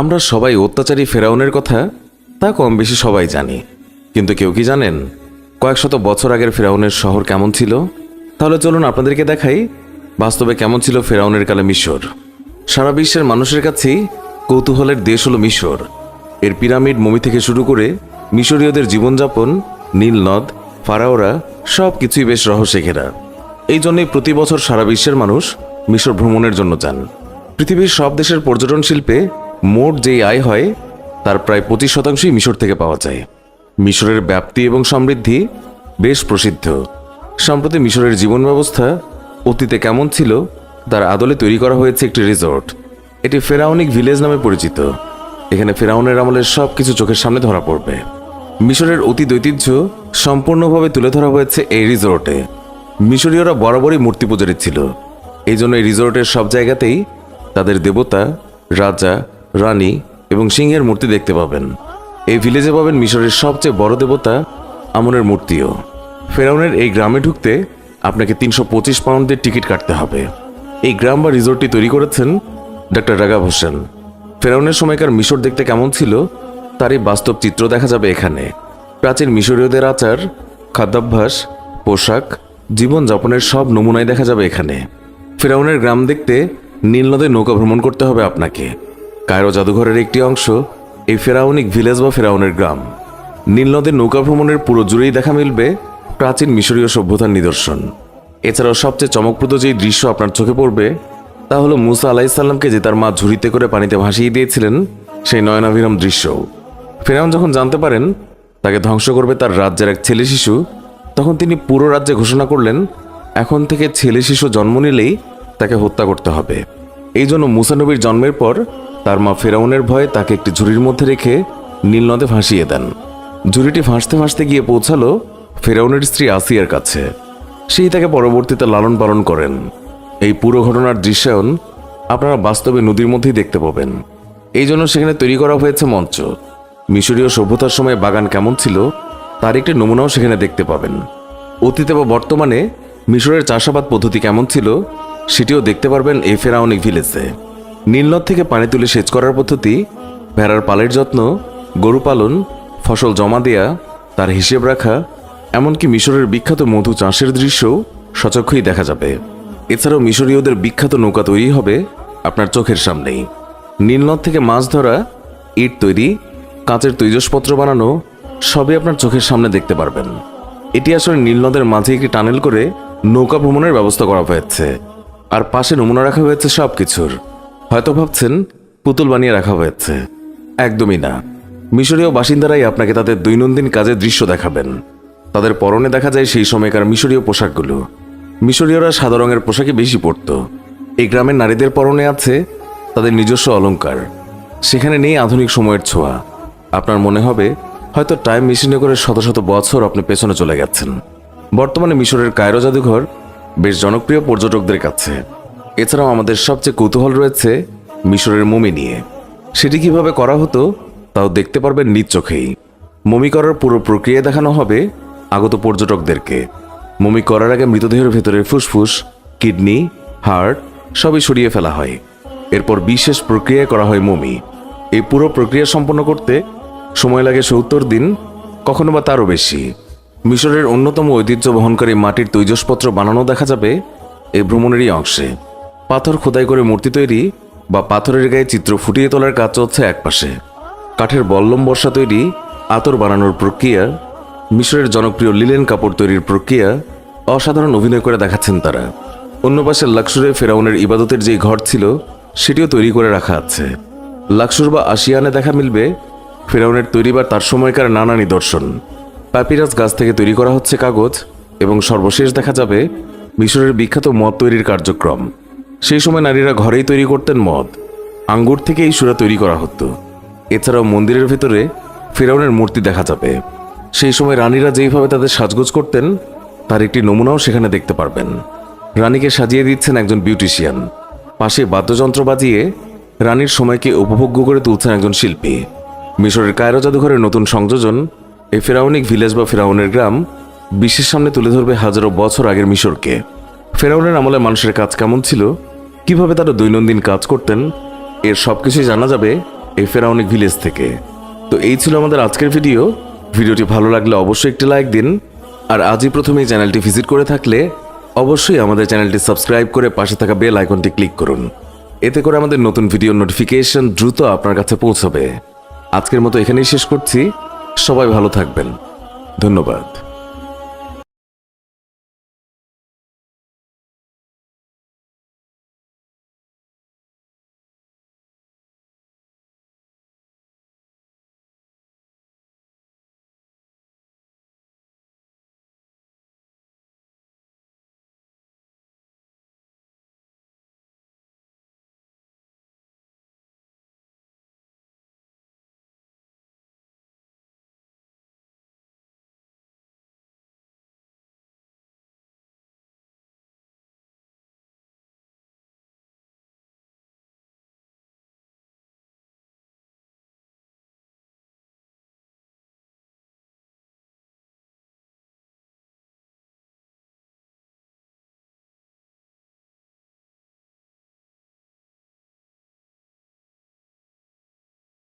আমরা সবাই অত্যাচারী ফেরাউনের কথা তা কম বেশি সবাই জানি। কিন্তু কেউ কি জানেন, কয়েক শত বছর আগের ফেরাউনের শহর কেমন ছিল? তাহলে চলুন আপনাদেরকে দেখাই বাস্তবে কেমন ছিল ফেরাউনের কালে মিশর। সারা বিশ্বের মানুষের কাছেই কৌতূহলের দেশ হলো মিশর। এর পিরামিড মমি থেকে শুরু করে মিশরীয়দের জীবনযাপন, নীল নদ, ফারাওরা সব কিছুই বেশ রহস্যে ঘেরা এই জন্যই প্রতি বছর সারা বিশ্বের মানুষ মিশর ভ্রমণের জন্য যান। পৃথিবীর সব দেশের পর্যটন শিল্পে মোট যেই আয় হয়, তার প্রায় পঁচিশ শতাংশই মিশর থেকে পাওয়া যায়। মিশরের ব্যাপ্তি এবং সমৃদ্ধি বেশ প্রসিদ্ধ। সম্প্রতি মিশরের জীবন ব্যবস্থা অতীতে কেমন ছিল, তার আদলে তৈরি করা হয়েছে একটি রিসোর্ট। এটি ফেরাউনিক ভিলেজ নামে পরিচিত। এখানে ফেরাউনের আমলের সব কিছু চোখের সামনে ধরা পড়বে। মিশরের অতীত ঐতিহ্য সম্পূর্ণভাবে তুলে ধরা হয়েছে এই রিসোর্টে। মিশরীয়রা বরাবরই মূর্তি পূজারী ছিল। এই জন্য এই রিসোর্টের সব জায়গাতেই তাদের দেবতা, রাজা রানী এবং সিংহের মূর্তি দেখতে পাবেন। এই ভিলেজে পাবেন মিশরের সবচেয়ে বড় দেবতা আমনের মূর্তিও। ফেরাউনের এই গ্রামে ঢুকতে আপনাকে তিনশো পঁচিশ পাউন্ডের টিকিট কাটতে হবে। এই গ্রাম বা রিসোর্টটি তৈরি করেছেন ডক্টর রাগাব হোসেন। ফেরাউনের সময়কার মিশর দেখতে কেমন ছিল, তারই বাস্তব চিত্র দেখা যাবে এখানে। প্রাচীন মিশরীয়দের আচার, খাদ্যাভ্যাস, পোশাক, জীবনযাপনের সব নমুনায় দেখা যাবে এখানে। ফেরাউনের গ্রাম দেখতে নীল নদে নৌকা ভ্রমণ করতে হবে আপনাকে। কায়রো জাদুঘরের একটি অংশ এই ফেরাউনিক ভিলেজ বা ফেরাউনের গ্রাম। নীল নদের নৌকা ভ্রমণের পুরো জুড়েই দেখা মিলবে প্রাচীন মিশরীয় সভ্যতার নিদর্শন। এছাড়াও সবচেয়ে চমকপ্রদ যেই দৃশ্য আপনার চোখে পড়বে, তা হলো মুসা আলাইসাল্লামকে যে তার মা ঝুড়িতে করে পানিতে ভাসিয়ে দিয়েছিলেন, সেই নয়নাভিরাম দৃশ্য। ফেরাউন যখন জানতে পারেন তাকে ধ্বংস করবে তার রাজ্যের এক ছেলে শিশু, তখন তিনি পুরো রাজ্যে ঘোষণা করলেন, এখন থেকে ছেলে শিশু জন্ম নিলেই তাকে হত্যা করতে হবে। এই জন্য মুসানবীর জন্মের পর তার মা ফেরাউনের ভয়ে তাকে একটি ঝুড়ির মধ্যে রেখে নীলনদে ভাসিয়ে দেন। ঝুড়িটি ভাসতে ভাসতে গিয়ে পৌঁছালো ফেরাউনের স্ত্রী আসিয়ার কাছে। সেই তাকে পরবর্তীতে লালন পালন করেন। এই পুরো ঘটনার দৃশ্যায়ন আপনারা বাস্তবে নদীর মধ্যেই দেখতে পাবেন। এই জন্য সেখানে তৈরি করা হয়েছে মঞ্চ। মিশরীয় সভ্যতার সময় বাগান কেমন ছিল, তার একটি নমুনাও সেখানে দেখতে পাবেন। অতীতে বা বর্তমানে মিশরের চাষাবাদ পদ্ধতি কেমন ছিল, সেটিও দেখতে পারবেন এই ফেরাউনিক ভিলেজে। নীলনদ থেকে পানি তুলে সেচ করার পদ্ধতি, ভেড়ার পালের যত্ন, গরু পালন, ফসল জমা দেয়া, তার হিসেব রাখা, এমনকি মিশরের বিখ্যাত মধু চাষের দৃশ্যও সচক্ষই দেখা যাবে। এছাড়াও মিশরীয়দের বিখ্যাত নৌকা তৈরি হবে আপনার চোখের সামনেই। নীলনদ থেকে মাছ ধরা, ইট তৈরি, কাঁচের তৈজসপত্র বানানো, সবই আপনার চোখের সামনে দেখতে পারবেন। এটি আসলে নীলনদের মাঝে একটি টানেল করে নৌকা ভ্রমণের ব্যবস্থা করা হয়েছে। আর পাশে নমুনা রাখা হয়েছে সব কিছুর হয়তো ভাবছেন পুতুল বানিয়ে রাখা হয়েছে। একদমই না। মিশরীয় বাসিন্দারাই আপনাকে তাদের দৈনন্দিন কাজের দৃশ্য দেখাবেন। তাদের পরনে দেখা যায় সেই সময়কার মিশরীয় পোশাকগুলো। মিশরীয়রা সাদা রঙের পোশাকে বেশি পরত। এই গ্রামের নারীদের পরনে আছে তাদের নিজস্ব অলংকার। সেখানে নেই আধুনিক সময়ের ছোঁয়া। আপনার মনে হবে, হয়তো টাইম মেশিনে করে শত শত বছর আপনি পেছনে চলে গেছেন। বর্তমানে মিশরের কায়রো জাদুঘর বেশ জনপ্রিয় পর্যটকদের কাছে। এছাড়াও আমাদের সবচেয়ে কৌতূহল রয়েছে মিশরের মমি নিয়ে। সেটি কীভাবে করা হতো, তাও দেখতে পারবেন নিজ চোখেই। মমি করার পুরো প্রক্রিয়া দেখানো হবে আগত পর্যটকদেরকে। মমি করার আগে মৃতদেহের ভেতরে ফুসফুস, কিডনি হার্ট সবই সরিয়ে ফেলা হয়। এরপর বিশেষ প্রক্রিয়া করা হয় মমি। এই পুরো প্রক্রিয়া সম্পন্ন করতে সময় লাগে সত্তর দিন, কখনো বা তারও বেশি। মিশরের অন্যতম ঐতিহ্য বহনকারী মাটির তৈজসপত্র বানানো দেখা যাবে এই ভ্রমণেরই অংশে। পাথর খোদাই করে মূর্তি তৈরি বা পাথরের গায়ে চিত্র ফুটিয়ে তোলার কাজ চলছে একপাশে। কাঠের বল্লম বর্ষা তৈরি, আতর বানানোর প্রক্রিয়া, মিশরের জনপ্রিয় লিলেন কাপড় তৈরির প্রক্রিয়া অসাধারণ অভিনয় করে দেখাচ্ছেন তারা। অন্য পাশে লাক্সুরে ফেরাউনের ইবাদতের যে ঘর ছিল, সেটিও তৈরি করে রাখা আছে। লাক্সুর বা আশিয়ানে দেখা মিলবে, ফেরাউনের তৈরি বা তার সময়কার নানা নিদর্শন। প্যাপিরাস গাছ থেকে তৈরি করা হচ্ছে কাগজ এবং সর্বশেষ দেখা যাবে মিশরের বিখ্যাত মদ তৈরির কার্যক্রম। সেই সময় নারীরা ঘরেই তৈরি করতেন মদ। আঙ্গুর থেকে এই সুরা তৈরি করা হতো। এছাড়াও মন্দিরের ভেতরে ফেরাউনের মূর্তি দেখা যাবে। সেই সময় রানীরা যেইভাবে তাদের সাজগোজ করতেন, তার একটি নমুনাও সেখানে দেখতে পারবেন। রানীকে সাজিয়ে দিচ্ছেন একজন বিউটিশিয়ান। পাশে বাদ্যযন্ত্র বাজিয়ে রানীর সময়কে উপভোগ্য করে তুলছেন একজন শিল্পী। মিশরের কায়রো জাদুঘরের নতুন সংযোজন এই ফেরাউনিক ভিলেজ বা ফেরাউনের গ্রাম বিশ্বের সামনে তুলে ধরবে হাজারো বছর আগের মিশরকে। ফেরাউনের আমলে মানুষের কাজ কেমন ছিল কীভাবে তারা দৈনন্দিন কাজ করতেন, এর সব কিছুই জানা যাবে এই ফেরাউনিক ভিলেজ থেকে। তো এই ছিল আমাদের আজকের ভিডিও। ভিডিওটি ভালো লাগলে অবশ্যই একটি লাইক দিন, আর আজই প্রথমে এই চ্যানেলটি ভিজিট করে থাকলে অবশ্যই আমাদের চ্যানেলটি সাবস্ক্রাইব করে পাশে থাকা বেল আইকনটি ক্লিক করুন। এতে করে আমাদের নতুন ভিডিও নোটিফিকেশন দ্রুত আপনার কাছে পৌঁছবে। আজকের মতো এখানেই শেষ করছি। সবাই ভালো থাকবেন। ধন্যবাদ।